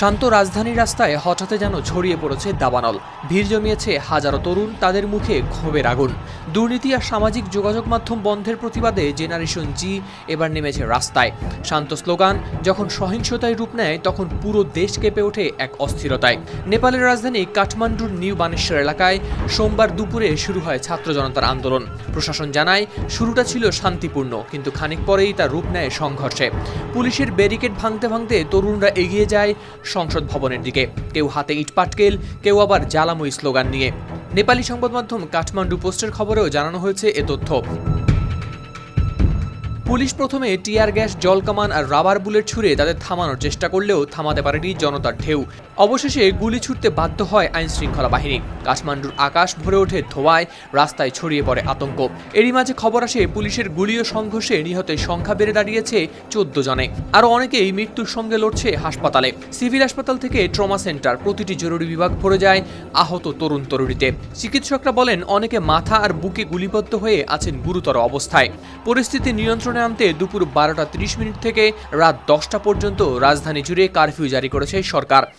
শান্ত রাজধানী রাস্তায় হঠাৎ যেন ছড়িয়ে পড়েছে দাবানল। ভিড় জমিয়েছে হাজারো তরুণ, তাদের মুখে ক্ষোভের আগুন। দুর্নীতি আর সামাজিক যোগাযোগ মাধ্যম বন্ধের প্রতিবাদে জেনারেশন জি এবার নেমেছে রাস্তায়। শান্ত স্লোগান, যখন সহিংসতায় রূপ নেয়, তখন পুরো দেশ কেঁপে ওঠে এক অস্থিরতায়। নেপালের রাজধানী কাঠমান্ডুর নিউ বানেশ্বর এলাকায় সোমবার দুপুরে শুরু হয় ছাত্র জনতার আন্দোলন। প্রশাসন জানায়, শুরুটা ছিল শান্তিপূর্ণ, কিন্তু খানিক পরেই তা রূপ নেয় সংঘর্ষে। পুলিশের ব্যারিকেড ভাঙতে ভাঙতে তরুণরা এগিয়ে যায় সংসদ ভবনের দিকে। কেউ হাতে ইট পাটকেল, কেউ আবার জ্বালাময়ী স্লোগান নিয়ে। নেপালি সংবাদ মাধ্যম কাঠমান্ডু পোস্টের খবরেও জানানো হয়েছে এ তথ্য। পুলিশ প্রথমে টিয়ার গ্যাস জলকামান আর রাবার বুলেট ছুড়ে তাদের থামানোর চেষ্টা করলেও থামাতে পারেনি জনতার ঢেউ। অবশেষে গুলি ছুটতে বাধ্য হয় আইন শৃঙ্খলা বাহিনী। কাঠমান্ডুর আকাশ ভরে ওঠে ধোঁয়ায়, রাস্তায় ছড়িয়ে পড়ে আতঙ্ক। এরই মাঝে খবর আসে, পুলিশের গুলি ও সংঘর্ষে নিহতের সংখ্যা বেড়ে দাঁড়িয়েছে চোদ্দ জনে। আরও অনেকেই মৃত্যুর সঙ্গে লড়ছে হাসপাতালে। সিভিল হাসপাতাল থেকে ট্রমা সেন্টার, প্রতিটি জরুরি বিভাগ ভরে যায় আহত তরুণ তরুণীতে। চিকিৎসকরা বলেন, অনেকে মাথা আর বুকে গুলিবদ্ধ হয়ে আছেন গুরুতর অবস্থায়। পরিস্থিতি নিয়ন্ত্রণে আনতে দুপুর বারোটা ত্রিশ মিনিট থেকে রাত দশটা পর্যন্ত রাজধানী জুড়ে কারফিউ জারি করেছে সরকার।